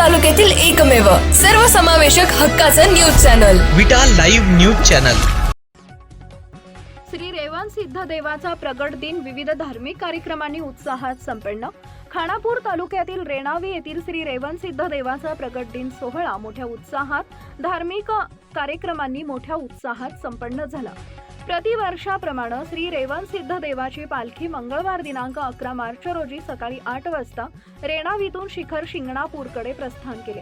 तालुक्यातील एकमेव सर्वसमावेशक हक्काचं news channel. Vita live news channel. Shri Revan Siddha देवाचा प्रगट दिन विविध धार्मिक कार्यक्रमांनी उत्साहात संपन्न. खानापूर तालुक्यातील रेणावी येथील श्री रेवण सिद्ध देवाचा प्रगट दिन सोहळा मोठ्या उत्साहात धार्मिक कार्यक्रमांनी मोठ्या उत्साहात संपन्न झाला. प्रतिवर्षाप्रमाणे श्री रेवण सिद्ध देवाची पालखी मंगळवार दिनांक अकरा मार्च रोजी सकाळी आठ वाजता रेणावीतून शिखर शिंगणापूरकडे प्रस्थान केले.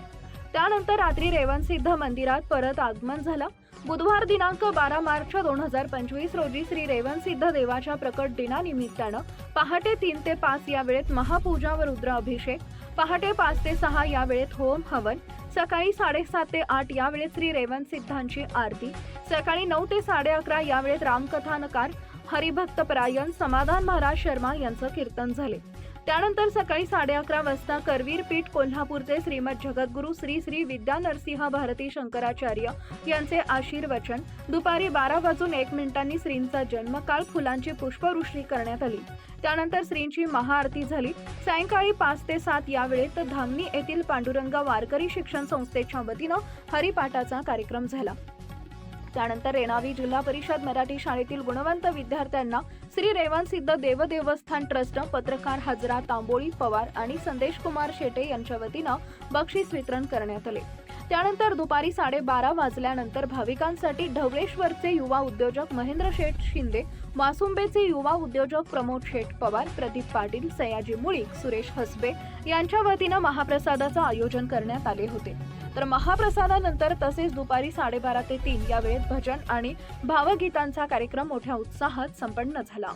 त्यानंतर रात्री रेवणसिद्ध मंदिरात परत आगमन झालं. बुधवार दिनांक बारा मार्च दोन हजार पंचवीस रोजी श्री रेवणसिद्ध देवाच्या प्रकट दिनानिमित्तानं पहाटे तीन ते पाच या वेळेत महापूजा व रुद्र अभिषेक पहाटे पाच ते सहा या वेळेत होम हवन सकाळी साडेसात ते आठ या वेळेत श्री रेवणसिद्धांची आरती सकाळी नऊ ते साडे अकरा या वेळेत रामकथानकार हरिभक्त परायण समाधान महाराज शर्मा यांचं कीर्तन झाले. त्यानंतर सकाळी साडे अकरा वाजता करवीर पीठ कोल्हापूरचे श्रीमद जगद्गुरू श्री श्री विद्या नरसिंह भारती शंकराचार्य यांचे आशीर्वचन. दुपारी बारा वाजून एक मिनिटांनी श्रींचा जन्मकाळ फुलांची पुष्पवृष्टी करण्यात आली. त्यानंतर श्रींची महाआरती झाली. सायंकाळी पाच ते सात या वेळेत धामणी येथील पांडुरंग वारकरी शिक्षण संस्थेच्या वतीनं हरिपाठाचा कार्यक्रम झाला. त्यानंतर रेणावी जिल्हा परिषद मराठी शाळेतील गुणवंत विद्यार्थ्यांना श्री रेवणसिद्ध देवदेवस्थान ट्रस्ट पत्रकार हजरा तांबोळी पवार आणि संदेश कुमार शेटे यांच्या वतीनं बक्षीस वितरण करण्यात आले. त्यानंतर दुपारी साडेबारा वाजल्यानंतर भाविकांसाठी ढवळेश्वरचे युवा उद्योजक महेंद्र शेठ शिंदे वासुंबेचे युवा उद्योजक प्रमोद शेठ पवार प्रदीप पाटील सयाजी मुळीक सुरेश हसबे यांच्या वतीनं महाप्रसादाचं आयोजन करण्यात आले होते. तर महाप्रसादानंतर तसेच दुपारी साडेबारा ते तीन या वेळेत भजन आणि भावगीतांचा कार्यक्रम मोठ्या उत्साहात संपन्न झाला.